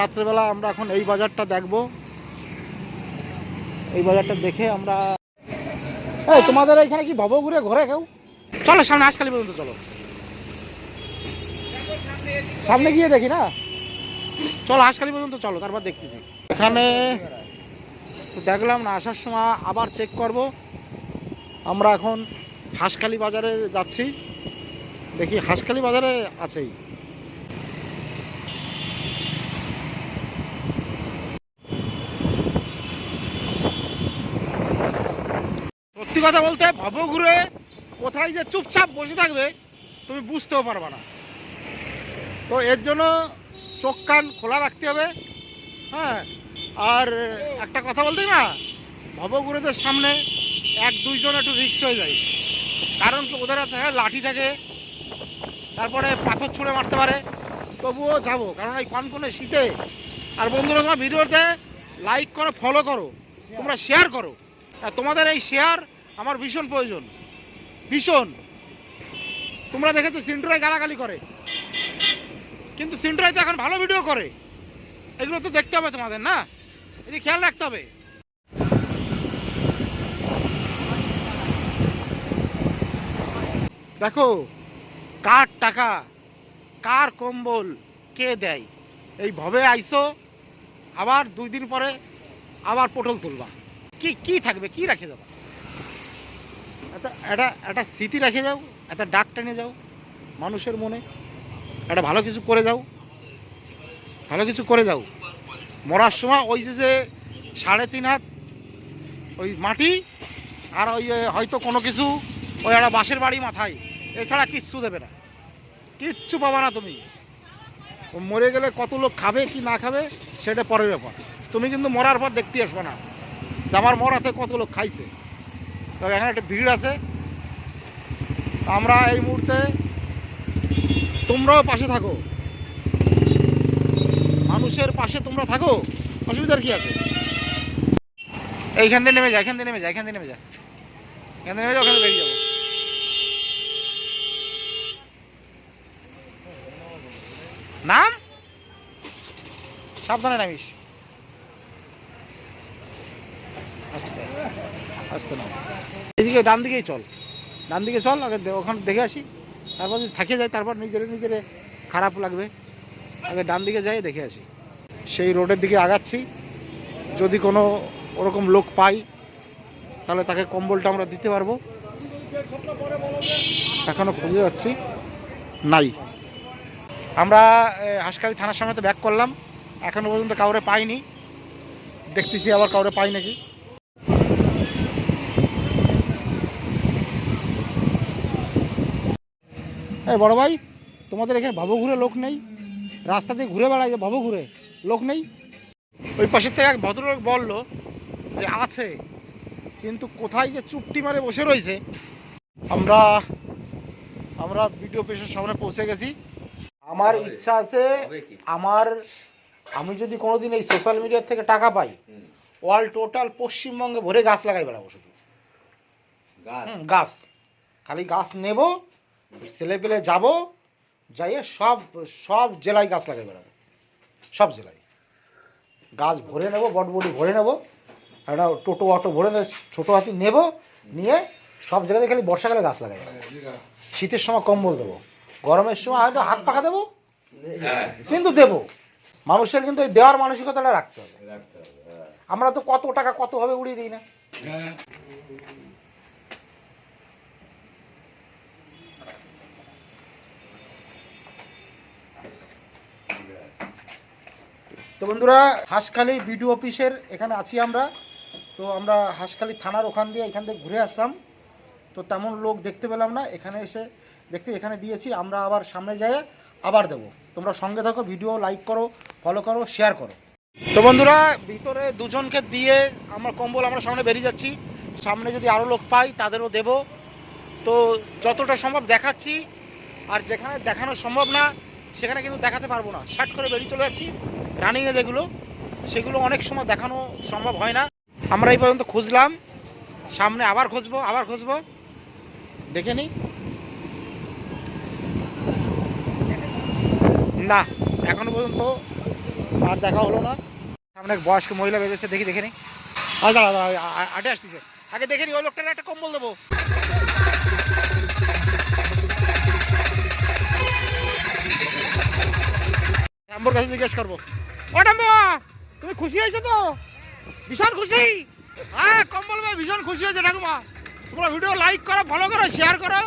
রাত্রেবেলা আমরা এখন এই বাজারটা দেখব। এই বাজারটা দেখে আমরা এই, তোমাদের এখানে কি ভব ঘুরে ঘরে কেউ? চলো সামনে হাসখালি পর্যন্ত চলো। সামনে গিয়ে দেখি না? চলো হাসখালি পর্যন্ত চলো, তারপর দেখতেছি। এখানে দেখলাম না, আসার সময় আবার চেক করব। আমরা এখন হাঁসখালি বাজারে যাচ্ছি। দেখি হাঁসখালি বাজারে আছেই। সত্যি কথা বলতে ভব ঘুরে কোথায় যে চুপচাপ বসে থাকবে, তুমি বুঝতেও পারবে না। তো এর জন্য চোখ কান খোলা রাখতে হবে হ্যাঁ? আর একটা কথা বলতে না ভবগুরুদের সামনে এক দুইজন একটু রিক্স হয়ে যায়। কারণ ওদের হাতে লাঠি থাকে, তারপরে পাথর ছুঁড়ে মারতে পারে, তবুও যাব। কারণ এই কনকনে শীতে, আর বন্ধুরা, তোমার ভিডিওতে লাইক করো ফলো করো, তোমরা শেয়ার করো। তোমাদের এই শেয়ার আমার ভীষণ প্রয়োজন। ভীষণ। তোমরা দেখেছ সিন্টুরাই গালাগালি করে। কিন্তু সিন্টুরাই তো এখন ভালো ভিডিও করে। এগুলো তো দেখতে হবে তোমাদের, না? এদিকে খেয়াল রাখতে হবে। দেখো, কার টাকা, কার কম্বল কে দেয়? এই ভবে আইসো, আবার দুই দিন পরে আবার পটল তুলবা। কি কি থাকবে? কি রেখে যাবা একটা একটা একটা স্মৃতি রেখে যাও, একটা ডাক টেনে যাও মানুষের মনে। একটা ভালো কিছু করে যাও, ভালো কিছু করে যাও। মরার সময় ওই যে যে সাড়ে তিন হাত ওই মাটি আর ওই হয়তো কোনো কিছু ওই একটা বাঁশের বাড়ি মাথায়, এছাড়া কিচ্ছু দেবে না। কিচ্ছু পাবা না তুমি। মরে গেলে কত লোক খাবে কি না খাবে, সেটা পরের ব্যাপার। তুমি কিন্তু মরার পর দেখতে আসবে না আমার মরাতে কত লোক খাইছে। এখানে একটা ভিড় আছে। আমরা এই মুহূর্তে তোমরাও পাশে থাকো। মানুষের পাশে তোমরা থাকো। অসুবিধার কি আছে? এইখান দিয়ে নেমে যা, এখান দিয়ে নেমে যা, এখান দিয়ে নেমে যা। এখান দিয়ে নেমে যা, ওখানে বেরিয়ে যাব। নাম? সাবধানে নামিস। আস্তে আস্তে নাম এদিকে ডান দিকেই চল। ডান দিকে চল, আগে ওখানে দেখে আসি। তারপর যদি থাকে যায়, তারপর নিজের নিজের খারাপ লাগবে। আগে ডান দিকে যাই, দেখে আসি। সেই রোডের দিকে আগাচ্ছি। যদি কোনো ওরকম লোক পাই, তাহলে তাকে কম্বলটা আমরা দিতে পারব। এখনও খুঁজে যাচ্ছি। নাই। আমরা হাঁসখালি থানার সামনে তো ব্যাক করলাম। এখনও পর্যন্ত কাউরে পাইনি। দেখতেছি আবার কাউরে পাই নাকি। এই বড় ভাই তোমাদের এখানে ভব ঘুরে লোক নেই। রাস্তা দিয়ে ঘুরে বেড়ায় ভব ঘুরে লোক নেই। ওই পাশের থেকে এক ভদ্রলোক বলল যে আছে কিন্তু কোথায় যে চুপটি মারে বসে রয়েছে? আমরা আমরা ভিডিও পেশের সামনে পৌঁছে গেছি। আমার ইচ্ছা আছে আমার আমি যদি কোনোদিন এই সোশ্যাল মিডিয়া থেকে টাকা পাই অল টোটাল পশ্চিমবঙ্গে ভরে গাছ লাগাই বেড়াবো শুধু। গাছ। খালি গাছ নেব ছেলে পেলে যাব যাইয়ে সব সব জেলায় গাছ লাগাই বেড়াবো। সব জেলায়। গাছ ভরে নেব বটবটি ভরে নেব একটা টোটো অটো ভরে নে- ছোটো হাতি নেব নিয়ে সব জায়গাতে খালি বর্ষাকালে গাছ লাগাই বেড়াবো। শীতের সময় কম্বল দেবো গরমের সময় হয়তো হাত পাখা দেবো কিন্তু দেবো। মানুষের কিন্তু এই দেওয়ার মানসিকতাটা রাখতে হবে। আমরা তো কত টাকা কত হবে উড়িয়ে দিই না। তো বন্ধুরা, হাঁসখালি বিডিও অফিসের এখানে আছি আমরা। তো আমরা হাঁসখালি থানার ওখান দিয়ে এখান থেকে ঘুরে আসলাম। তো তেমন লোক দেখতে পেলাম না, এখানে এসে দেখতে এখানে দিয়েছি, আমরা আবার সামনে যাই আবার দেবো। তোমরা সঙ্গে থাকো, ভিডিও লাইক করো ফলো করো শেয়ার করো। তো বন্ধুরা, ভিতরে দুজনকে দিয়ে আমরা কম্বল, আমরা সামনে বেরিয়ে যাচ্ছি। সামনে যদি আরও লোক পাই, তাদেরও দেব। তো যতটা সম্ভব দেখাচ্ছি, আর যেখানে দেখানো সম্ভব না, সেখানে কিন্তু দেখাতে পারব না। শার্ট করে বেরিয়ে চলে যাচ্ছি। রানিংয়ে যেগুলো, সেগুলো অনেক সময় দেখানো সম্ভব হয় না। আমরা এই পর্যন্ত খুঁজলাম, সামনে আবার খুঁজবো আবার খুঁজবো। দেখে নিই। না, এখনও পর্যন্ত আর দেখা হলো না। সামনে এক বয়স্ক মহিলা বেঁধেছে দেখি, দেখে নি আজ দাঁড়া দাঁড়া আটে আসতেছে। আগে দেখে নি ওই লোকটার একটা কম্বল দেবো। টাম্বুর কাছে জিজ্ঞেস করব। ও টাম্বু তুমি খুশি হয়েছো তো? ভীষণ খুশি? হ্যাঁ কম্বল পেয়ে ভীষণ খুশি হয়েছে ঠাকুমা। তোমরা ভিডিও লাইক করো ফলো করো শেয়ার করো।